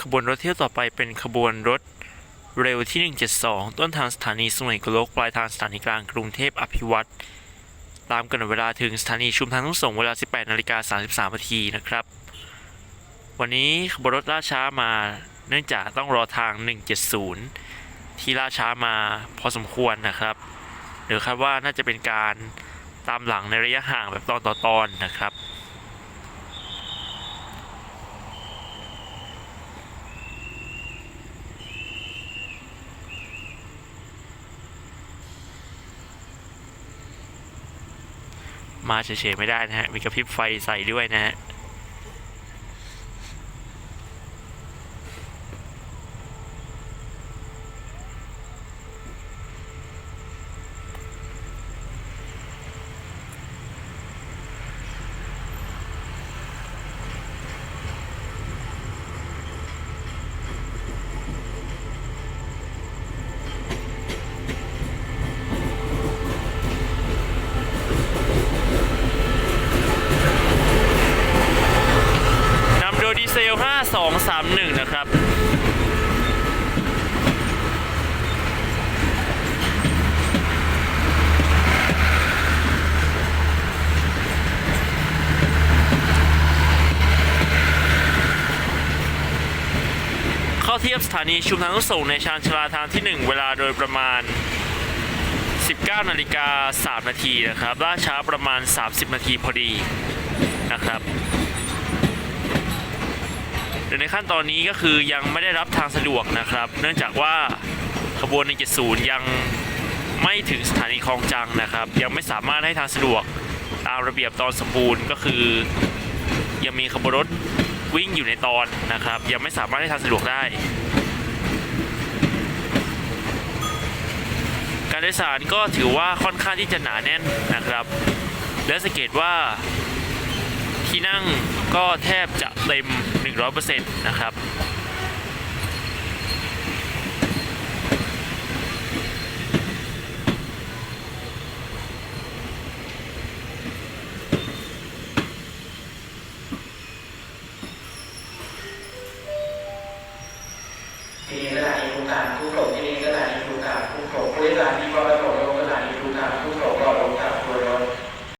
ขบวนรถเที่ยวต่อไปเป็นขบวนรถเร็วที่ 172 ต้นทางสถานีสุไหงโกลกปลายทางสถานีกลางกรุงเทพอภิวัตรตามกำหนดเวลาถึงสถานีชุมทางทุ่งสงเวลา 18นาฬิกา33นาทีนะครับ วันนี้ขบวนรถล่าช้ามาเนื่องจากต้องรอทาง 170 ที่ล่าช้ามาพอสมควรนะครับหรือคาดว่าน่าจะเป็นการตามหลังในระยะห่างแบบตอนต่อตอนนะครับ มาเฉยๆไม่ได้นะฮะ มีกระพริบไฟใส่ด้วยนะฮะ สองสามหนึ่งนะครับเข้าเทียบสถานีชุมทางขนส่งในชานชลาทางที่ 1 เวลาโดยประมาณ 19นาฬิกา3นาทีนะครับล่าช้าประมาณ 30 นาทีพอดีนะครับ โดยในขั้นตอนนี้ก็คือยังไม่ได้รับทางสะดวกนะครับ เนื่องจากว่าขบวน 170 ยังไม่ถึงสถานีคลองจังนะครับ ยังไม่สามารถให้ทางสะดวกตามระเบียบตอนสมบูรณ์ก็คือ ยังมีขบวนรถวิ่งอยู่ในตอนนะครับ ยังไม่สามารถให้ทางสะดวกได้ การโดยสารก็ถือว่าค่อนข้างที่จะหนาแน่นนะครับ และสังเกตว่าที่นั่ง ก็แทบจะเต็ม 100%นะครับที่นี่สถานีภูการผู้โขกที่นี่สถานีภูการผู้โขกผู้โดยสรมีความประสง